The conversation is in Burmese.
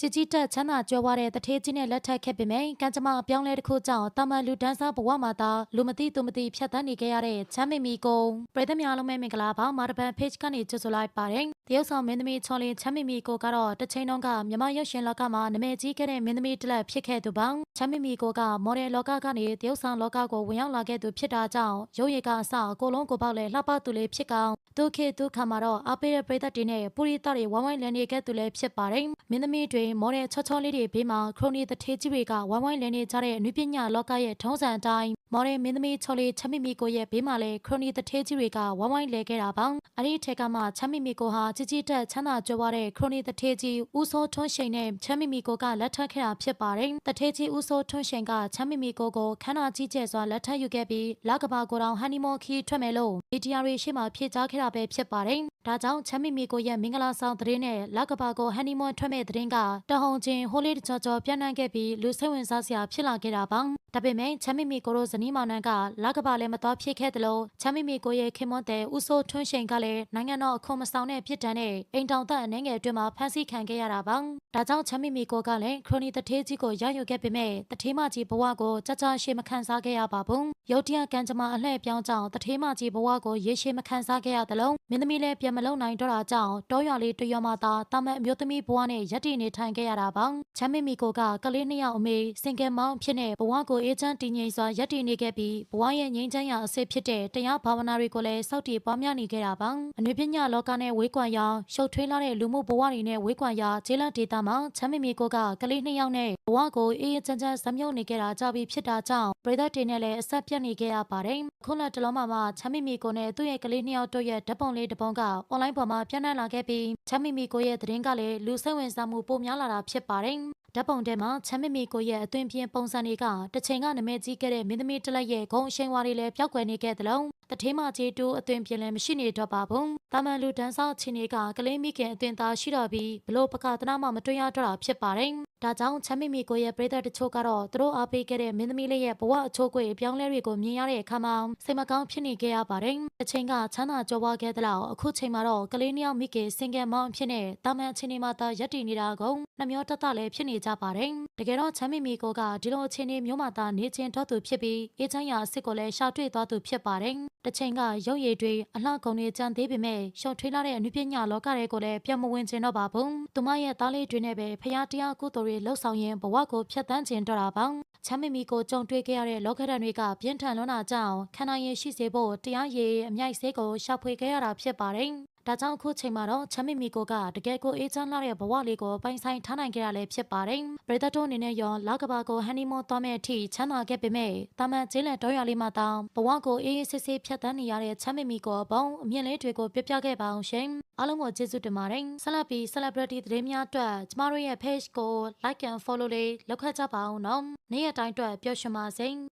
ကြည်ကြီးတက်ချမ်းသာကြွယ်ဝတဲ့တထေးကြီးနဲ့လက်ထပ်ခဲ့ပေမယ့်ကံကြမ္မာအပြောင်းလဲတစ်ခုကြောင့်တာမန်လူတန်းစားဘဝမှာသာလူမသိသူမသိဖြတ်သန်းနေခဲ့ရတဲ့ချမ်းမီမီကိုပြည်သက်များလုံးပဲမင်္ဂလာပါမာတပန် page ကနေကြိုဆိုလိုက်ပါတယ်တရုတ်ဆောင်မင်းသမီးချော်လင်းချမ်းမီမီကိုကတော့တစ်ချိန်လုံးကမြမရုပ်ရှင်လောကမှာနာမည်ကြီးခဲ့တဲ့မင်းသမီးတစ်လက်ဖြစ်ခဲ့သူပါချမ်းမီမီကိုကမော်ဒယ်လောကကနေတရုတ်ဆောင်လောကကိုဝင်ရောက်လာခဲ့သူဖြစ်တာကြောင့်ရုပ်ရည်ကအစကိုလုံးကိုပေါက်လဲလှပသူလေးဖြစ်ကောင်ဒုက္ခဒုက္ခမှာတော့အပိရပရိသတ်တွေနဲ့ပူရိသတွေဝိုင်းဝိုင်းလည်နေခဲ့သူလည်းဖြစ်ပါတယ်မင်းသမီးတွေမော်ဒယ်ချောချောလေးတွေဘေးမှာခရိုနီတထေးကြီးတွေကဝိုင်းဝိုင်းလည်နေကြတဲ့အနုပညာလောကရဲ့ထုံးစံအတိုင်းမော်ဒယ်မင်းသမီးချော်လေးချမ်းမီမီကိုရဲ့ဘေးမှာလည်းခရိုနီတထေးကြီးတွေကဝိုင်းဝိုင်းလည်ခဲ့တာပါအဲ့ဒီထက်ကမှချမ်းမီမီကိုဟာကြီးကြီးတက်ချမ်းသာကြွယ်ဝတဲ့ခရိုနီတထေးကြီးဦးစိုးထွန်းရှိန်နဲ့ချမ်းမီမီကိုကလက်ထပ်ခဲ့တာဖြစ်ပါတယ်တထေးကြီးဦးစိုးထွန်းရှိန်ကချမ်းမီမီကိုကိုခန္ဓာကြီးကျယ်စွာလက်ထပ်ယူခဲ့ပြီးလကဘာကိုတောင်ဟန်နီမွန်ခီးထွက်မယ်လို့မီဒီယာတွေရှေ့မှာဖြေကြားခဲ့တာပဲဖြစ်ပါတယ်ဒါကြောင့်ချမ်းမီမီကိုရဲ့မင်္ဂလာဆောင်သတင်းနဲ့လကဘာကိုဟန်နီမွန်ထွက်မဲ့သတင်းကတဟုန်ချင်းဟိုလေးတကြောကြောပြန့်နှံ့ခဲ့ပြီးလူစိတ်ဝင်စားစရာဖြစ်လာခဲ့တာပါ ဒါပေမဲ့ချမ်းမီမီကိုတို့ဇနီးမောင်နှံကလကဘာလည်းမတော်ဖြစ်ခဲ့တယ်လို့ချမ်းမီမီကိုရဲ့ခင်မွန်းတဲ့ဦးစိုးထွန်းရှိန်ကလည်းနိုင်ငံတော်အခွန်မဆောင်တဲ့ဖြစ်တမ်းနဲ့အိမ်တောင်သက်အနေငယ်အတွင်းမှာဖမ်းဆီးခံခဲ့ရတာပါဒါကြောင့်ချမ်းမီမီကိုကလည်းခရိုနီတထေးကြီးကိုရယူခဲ့ပေမဲ့တထေးမကြီးဘဝကိုကြကြရှေမခံစားခဲ့ရပါဘူး ရုတ်တရက်ကံကြမ္မာအလှည့်ပြောင်းကြောင့်တထေးမကြီးဘဝကိုရေရှည်မခံစားခဲ့ရသလိုမင်းသမီးလည်းပြန်မလုံနိုင်တော့တာကြောင့်တောရွာလေးတရွာမှသာတာမန်အမျိုးသမီးဘဝနဲ့ရက်တည်နေထိုင်ခဲ့ရတာပါချမ်းမီမီကိုကကလေးနှစ်ယောက်အမေစင်ကယ်မောင်းဖြစ်နေဘဝကိုအေးချမ်းတည်ငြိမ်စွာရက်တည်နေခဲ့ပြီးဘဝရဲ့ငြိမ်းချမ်းရာအစစ်ဖြစ်တဲ့တရားဘာဝနာတွေကိုလည်းစောင့်တည်ပွားများနေခဲ့တာပါအနုပညာလောကနဲ့ဝေးကွာရာရှုပ်ထွေးလာတဲ့လူမှုဘဝတွေနဲ့ဝေးကွာရာဂျေလန်ဒေတာမှာချမ်းမီမီကိုကကလေးနှစ်ယောက်နဲ့ဘဝကိုအေးအေးချမ်းချမ်းဇမြုပ်နေခဲ့တာကြပြီးဖြစ်တာကြောင့် ပြည်သက်တွေနဲ့လည်းအဆက်ပြတ်နေခဲ့ရပါတယ်ခုနတလုံးမှာမှချမ်းမီမီကိုနဲ့သူ့ရဲ့ကလေးနှစ်ယောက်တို့ရဲ့ဓာတ်ပုံလေးတစ်ပုံကအွန်လိုင်းပေါ်မှာပြန့်နှံ့လာခဲ့ပြီးချမ်းမီမီကိုရဲ့သတင်းကလည်းလူစိတ်ဝင်စားမှုပိုများလာတာဖြစ်ပါတယ်ဓာတ်ပုံထဲမှာချမ်းမီမီကိုရဲ့အသွင်ပြင်းပုံစံတွေကတစ်ချိန်ကနမဲကြီးခဲ့တဲ့မင်းသမီးတစ်လက်ရဲ့ဂုံအရှိန်ဝါတွေလည်းပျောက်ကွယ်နေခဲ့သလိုတထေးမကြီးတူအသွင်ပြင်းလည်းမရှိနေတော့ပါဘူး။တာမန်လူတန်းစားချင်းတွေကကလေးမိခင်အသွင်သားရှိတော့ပြီးဘလို့ပကသနာမှမတွေ့ရတော့တာဖြစ်ပါတယ်။ ဒါကြောင့်ချမ်းမီမီကိုရဲ့ပြည်သက်တချို့ကတော့သူတို့အားပေးခဲ့တဲ့မင်းသမီးလေးရဲ့ဘဝအချိုးအကွေအပြောင်းလဲတွေကိုမြင်ရတဲ့အခါမှာစိတ်မကောင်းဖြစ်နေခဲ့ရပါတယ်။အချိန်ကချမ်းသာကြွယ်ဝခဲ့သလောက်အခုချိန်မှာတော့ကလေးနှစ်ယောက်မိခင်စင်ကယ်မောင်းဖြစ်နေတာမန်အချိန်တွေမှာသာရက်တည်နေတာကုန်နှမျောတတလည်းဖြစ်နေကြပါတယ်။တကယ်တော့ချမ်းမီမီကိုကဒီလိုအချိန်တွေမျိုးမှသာနေချင်းတော့သူဖြစ်ပြီးအေးချမ်းရာအစ်စ်ကိုလည်းရှာတွေ့သွားသူဖြစ်ပါတယ်။တစ်ချိန်ကရုပ်ရည်တွေအလှကုန်တွေကြံသေးပေမဲ့ရှော့ထွေးလာတဲ့အနုပညာလောကတွေကိုလည်းပြတ်မဝင်ချင်တော့ပါဘူး။သူမရဲ့သားလေးတွေနဲ့ပဲဖျားတရားကုသိုလ်တွေလှုပ်ဆောင်ရင်ဘဝကိုဖျက်ဆီးခြင်းတော့တာပါ။ချမ်းမီမီကိုကြုံတွေ့ခဲ့ရတဲ့လောကဓာတ်တွေကပြင်းထန်လွန်းတာကြောင့်ခန္ဓာရည်ရှိစေဖို့တရားရည်အမြိုက်ဆေးကိုရှာဖွေခဲ့ရတာဖြစ်ပါတယ်။ ဒါကြောင့်အခုချိန်မှာတော့ချမ်းမီမီကိုကတကယ်ကိုအေးချမ်းလာတဲ့ဘဝလေးကိုပိုင်ဆိုင်ထားနိုင်ခဲ့ရလဲဖြစ်ပါတယ်။ပရိသတ်တို့အနေနဲ့ရောလကဘာကိုဟန်နီမွန်သွားမဲ့အထိချမ်းသာခဲ့ပေမဲ့တာမန်ကျေးလန်တော်ရလေးမှတောင်ဘဝကိုအေးအေးဆေးဆေးဖြတ်သန်းနေရတဲ့ချမ်းမီမီကိုဘုံအမြင့်လေးတွေကိုပြပြခဲ့ပါအောင်ရှင်။အားလုံးကိုကျေးဇူးတင်ပါတယ်။ဆက်လက်ပြီး celebrity သတင်းများအတွက်ကျမတို့ရဲ့ page ကို like and follow လေးလုပ်ခတ်ကြပါအောင်နော်။နေ့ရက်တိုင်းအတွက်ပျော်ရွှင်ပါစေ။